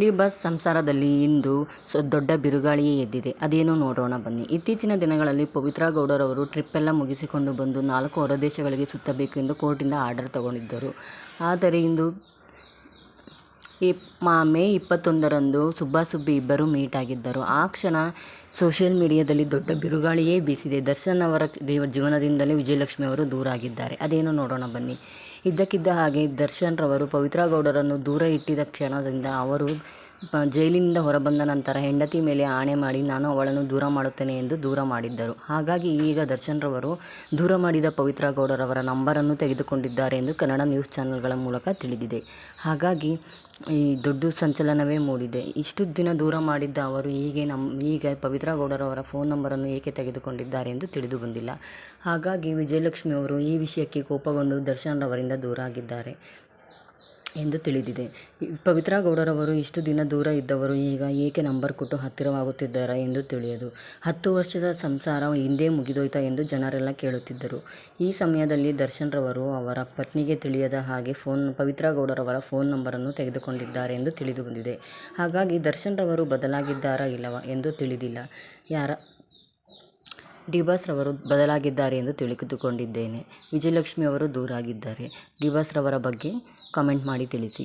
D boss ಸಂಸಾರದಲ್ಲಿ ಇಂದು ದೊಡ್ಡ ಬಿರುಗಾಳಿಯೇ ಎದ್ದಿದೆ. ಅದೇನು ನೋಡೋಣ ಬನ್ನಿ. ಇತ್ತೀಚಿನ ದಿನಗಳಲ್ಲಿ ಪವಿತ್ರ ಗೌಡರವರು ಟ್ರಿಪ್ಪೆಲ್ಲ ಮುಗಿಸಿಕೊಂಡು ಬಂದು ನಾಲ್ಕು ಹೊರದೇಶಗಳಿಗೆ ಸುತ್ತಬೇಕು ಎಂದು ಕೋರ್ಟಿಂದ ಆರ್ಡರ್ ತಗೊಂಡಿದ್ದರು. ಆದರೆ ಇಂದು ಈ ಮಾ, ಮೇ ಇಪ್ಪತ್ತೊಂದರಂದು ಸುಬ್ಬಾ ಸುಬ್ಬಿ ಇಬ್ಬರು ಮೀಟ್ ಆಗಿದ್ದರು. ಆ ಕ್ಷಣ ಸೋಷಿಯಲ್ ಮೀಡಿಯಾದಲ್ಲಿ ದೊಡ್ಡ ಬಿರುಗಾಳಿಯೇ ಬೀಸಿದೆ. ದರ್ಶನ್ ಅವರ ದೇವ, ಜೀವನದಿಂದಲೇ ವಿಜಯಲಕ್ಷ್ಮಿ ಅವರು ದೂರ ಆಗಿದ್ದಾರೆ ಅದೇನು ನೋಡೋಣ ಬನ್ನಿ. ಇದ್ದಕ್ಕಿದ್ದ ಹಾಗೆ ದರ್ಶನ್ ರವರು ಪವಿತ್ರಾ ಗೌಡರನ್ನು ದೂರ ಇಟ್ಟಿದ್ದ ಕ್ಷಣದಿಂದ ಅವರು ಜೈಲಿನಿಂದ ಹೊರಬಂದ ನಂತರ ಹೆಂಡತಿ ಮೇಲೆ ಆಣೆ ಮಾಡಿ ನಾನು ಅವಳನ್ನು ದೂರ ಮಾಡುತ್ತೇನೆ ಎಂದು ದೂರ ಮಾಡಿದ್ದರು. ಹಾಗಾಗಿ ಈಗ ದರ್ಶನ್ರವರು ದೂರ ಮಾಡಿದ ಪವಿತ್ರ ಗೌಡರವರ ನಂಬರನ್ನು ತೆಗೆದುಕೊಂಡಿದ್ದಾರೆ ಎಂದು ಕನ್ನಡ ನ್ಯೂಸ್ ಚಾನೆಲ್ಗಳ ಮೂಲಕ ತಿಳಿದಿದೆ. ಹಾಗಾಗಿ ಈ ದೊಡ್ಡ ಸಂಚಲನವೇ ಮೂಡಿದೆ. ಇಷ್ಟು ದಿನ ದೂರ ಮಾಡಿದ್ದ ಅವರು ಹೀಗೆ ನಮ್ಮ ಈಗ ಪವಿತ್ರ ಗೌಡರವರ ಫೋನ್ ನಂಬರನ್ನು ಏಕೆ ತೆಗೆದುಕೊಂಡಿದ್ದಾರೆ ಎಂದು ತಿಳಿದು ಬಂದಿಲ್ಲ. ಹಾಗಾಗಿ ವಿಜಯಲಕ್ಷ್ಮಿ ಅವರು ಈ ವಿಷಯಕ್ಕೆ ಕೋಪಗೊಂಡು ದರ್ಶನ್ ರವರಿಂದ ದೂರ ಆಗಿದ್ದಾರೆ ಎಂದು ತಿಳಿದಿದೆ. ಪವಿತ್ರ ಗೌಡರವರು ಇಷ್ಟು ದಿನ ದೂರ ಇದ್ದವರು, ಈಗ ಏಕೆ ನಂಬರ್ ಕೊಟ್ಟು ಹತ್ತಿರವಾಗುತ್ತಿದ್ದಾರೆ ಎಂದು ತಿಳಿಯದು. ಹತ್ತು ವರ್ಷದ ಸಂಸಾರ ಹಿಂದೆ ಮುಗಿದೋಯ್ತಾ ಎಂದು ಜನರೆಲ್ಲ ಕೇಳುತ್ತಿದ್ದರು. ಈ ಸಮಯದಲ್ಲಿ ದರ್ಶನ್ ರವರು ಅವರ ಪತ್ನಿಗೆ ತಿಳಿಯದ ಹಾಗೆ ಫೋನ್, ಪವಿತ್ರ ಗೌಡರವರ ಫೋನ್ ನಂಬರನ್ನು ತೆಗೆದುಕೊಂಡಿದ್ದಾರೆ ಎಂದು ತಿಳಿದು ಬಂದಿದೆ ಹಾಗಾಗಿ ದರ್ಶನ್ ರವರು ಬದಲಾಗಿದ್ದಾರಾ ಇಲ್ಲವಾ ಎಂದು ತಿಳಿದಿಲ್ಲ. ಯಾರ ಡಿಬಾಸ್ ರವರು ಬದಲಾಗಿದ್ದಾರೆ ಎಂದು ತಿಳಿದುಕೊಂಡಿದ್ದೇನೆ. ವಿಜಯಲಕ್ಷ್ಮಿ ಅವರು ದೂರ ಆಗಿದ್ದಾರೆ ಡಿಬಾಸ್ ರವರ ಬಗ್ಗೆ ಕಮೆಂಟ್ ಮಾಡಿ ತಿಳಿಸಿ.